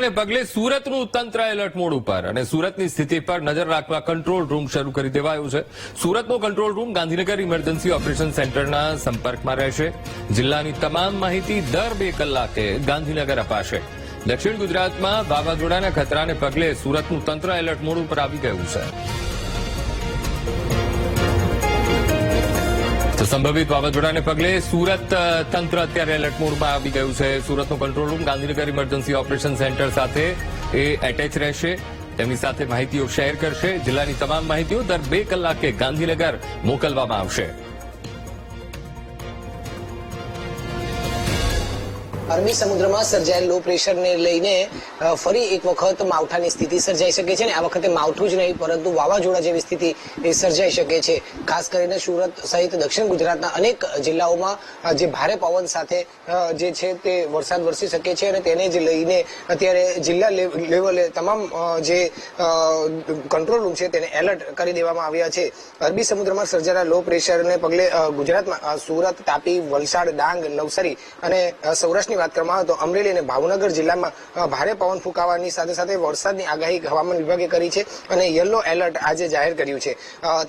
વાવાઝોડાને પગલે સુરતનું તંત્ર એલર્ટ મોડ ઉપર અને સુરતની સ્થિતિ પર નજર રાખવા કંટ્રોલ રૂમ શરૂ કરી દેવાયો છે. સુરતનો control room Gandhinagar emergency operation સેન્ટરના સંપર્કમાં રહેશે. જિલ્લાની તમામ માહિતી દર બે કલાકે ગાંધીનગર અપાશે. દક્ષિણ ગુજરાતમાં વાવાઝોડાના ખતરાને પગલે સુરતનું તંત્ર એલર્ટ મોડ ઉપર આવી ગયું છે. સંભવિત વાવાઝોડાને પગલે સુરત તંત્ર અત્યારે એલર્ટ મોડમાં આવી ગયું છે. સુરતનો control room Gandhinagar emergency operation centre સાથે એ એટેચ રહેશે. તેમની સાથે માહિતીઓ શેર કરશે. જિલ્લાની તમામ માહિતીઓ દર બે કલાકે ગાંધીનગર મોકલવામાં આવશે. અરબી સમુદ્રમાં સર્જાયેલ લો પ્રેશરને લઈને ફરી એક વખત માવઠાની સ્થિતિ સર્જાઈ શકે છે અને આ વખતે માવઠું જ નહીં, પરંતુ વાવાઝોડા જેવી સ્થિતિ સર્જાઈ શકે છે. ખાસ કરીને સુરત સહિત દક્ષિણ ગુજરાતના અનેક જિલ્લાઓમાં જે ભારે પવન સાથે જે છે તે વરસાદ વરસી શકે છે અને તેને જ લઈને અત્યારે જિલ્લા લેવલે તમામ જે કંટ્રોલ રૂમ છે તેને એલર્ટ કરી દેવામાં આવ્યા છે. અરબી સમુદ્રમાં સર્જાયેલા લો પ્રેશરને પગલે ગુજરાતમાં સુરત, તાપી, વલસાડ, ડાંગ, નવસારી અને સૌરાષ્ટ્રની વાત કરવામાં તો અમરેલી અને ભાવનગર જિલ્લામાં ભારે પવન ફૂંકાવાની સાથે સાથે વરસાદની આગાહી હવામાન વિભાગે કરી છે અને યલો એલર્ટ આજે જાહેર કર્યું છે.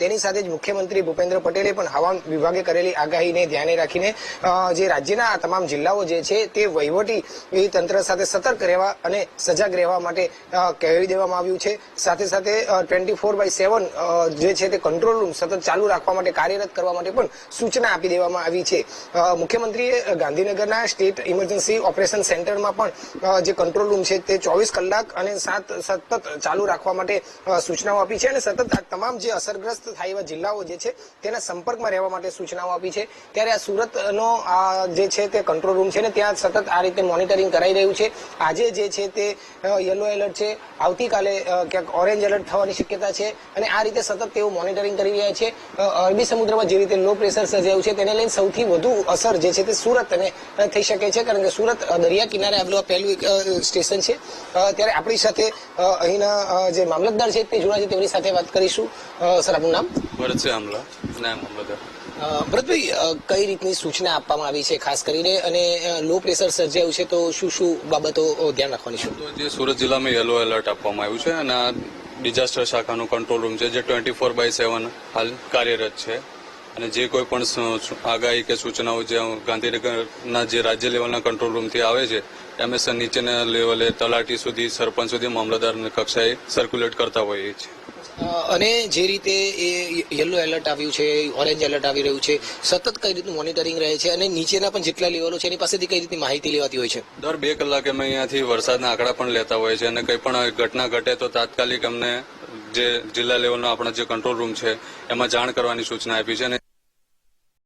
તેની સાથે જ મુખ્યમંત્રી ભૂપેન્દ્ર પટેલે પણ હવામાન વિભાગે કરેલી આગાહીને ધ્યાને રાખીને જે રાજ્યના તમામ જિલ્લાઓ જે છે તે વહીવટી તંત્ર સાથે સતર્ક રહેવા અને સજાગ રહેવા માટે કહેવી દેવામાં આવ્યું છે. સાથે સાથે ટ્વેન્ટી ફોર બાય સેવન જે છે તે કંટ્રોલ રૂમ સતત ચાલુ રાખવા માટે કાર્યરત કરવા માટે પણ સૂચના આપી દેવામાં આવી છે. મુખ્યમંત્રીએ ગાંધીનગરના સ્ટેટ ઇમરજન્સી ઓપરેશન સેન્ટરમાં પણ જે કંટ્રોલ રૂમ છે તે ચોવીસ કલાક અને સાત સતત ચાલુ રાખવા માટે સૂચનાઓ આપી છે અને સતત તમામ જે અસરગ્રસ્ત થાય એવા જિલ્લાઓ જે છે તેના સંપર્કમાં રહેવા માટે સૂચનાઓ આપી છે. ત્યારે આ સુરતનો આ જે છે તે કંટ્રોલ રૂમ છે ને ત્યાં સતત આ રીતે મોનિટરિંગ કરાઈ રહ્યું છે. આજે જે છે તે યલો એલર્ટ છે. આવતીકાલે ક્યાંક ઓરેન્જ એલર્ટ થવાની શક્યતા છે અને આ રીતે સતત તેઓ મોનિટરિંગ કરી રહ્યા છે. અરબી સમુદ્રમાં જે રીતે લો પ્રેશર સર્જાયું છે તેને લઈને સૌથી વધુ અસર જે છે તે સુરત અને થઈ શકે છે કારણ કે સુરત દરિયા કિનારે આવેલું આ પહેલું એક સ્ટેશન છે. ત્યારે આપણી સાથે અહીંના જે મામલતદાર છે તે જોડાય છે તેમની સાથે વાત કરીશું. સર આપનું નામ? ભરત છે આમલા નામ મામલતદાર. ભરતભાઈ કઈ રીતની સૂચના આપવામાં આવી છે ખાસ કરીને? અને લો પ્રેશર સર્જાયું છે તો શું શું બાબતો ધ્યાન રાખવાની છે? જે સુરત જિલ્લામાં યલો એલર્ટ આપવામાં આવ્યું છે અને આ ડિઝાસ્ટર શાખાનું કંટ્રોલ રૂમ છે જે ટ્વેન્ટી ફોર બાય સેવન હાલ કાર્યરત છે. અને જે કોઈ પણ આગાહી કે સૂચનાઓ જે ગાંધીનગરના જે રાજ્ય લેવલના કંટ્રોલ રૂમથી આવે છે અમે સર નીચેના લેવલે તલાટી સુધી સરપંચ સુધી મામલતદારની કક્ષાએ સર્ક્યુલેટ કરતા હોઈએ છીએ અને જે રીતે એ યલો એલર્ટ આવ્યું છે ઓરેન્જ એલર્ટ આવી રહ્યું છે સતત કઈ રીતનું મોનિટરિંગ રહે છે અને નીચેના પણ જેટલા લેવલો છે એની પાસેથી કઈ રીતની માહિતી લેવાતી હોય છે? દર બે કલાકે અમે અહીંયાથી વરસાદના આંકડા પણ લેતા હોય છે અને કંઈ પણ ઘટના ઘટે તો તાત્કાલિક અમને જે જિલ્લા લેવલનો આપણા જે કંટ્રોલ રૂમ છે એમાં જાણ કરવાની સૂચના આપી છે અને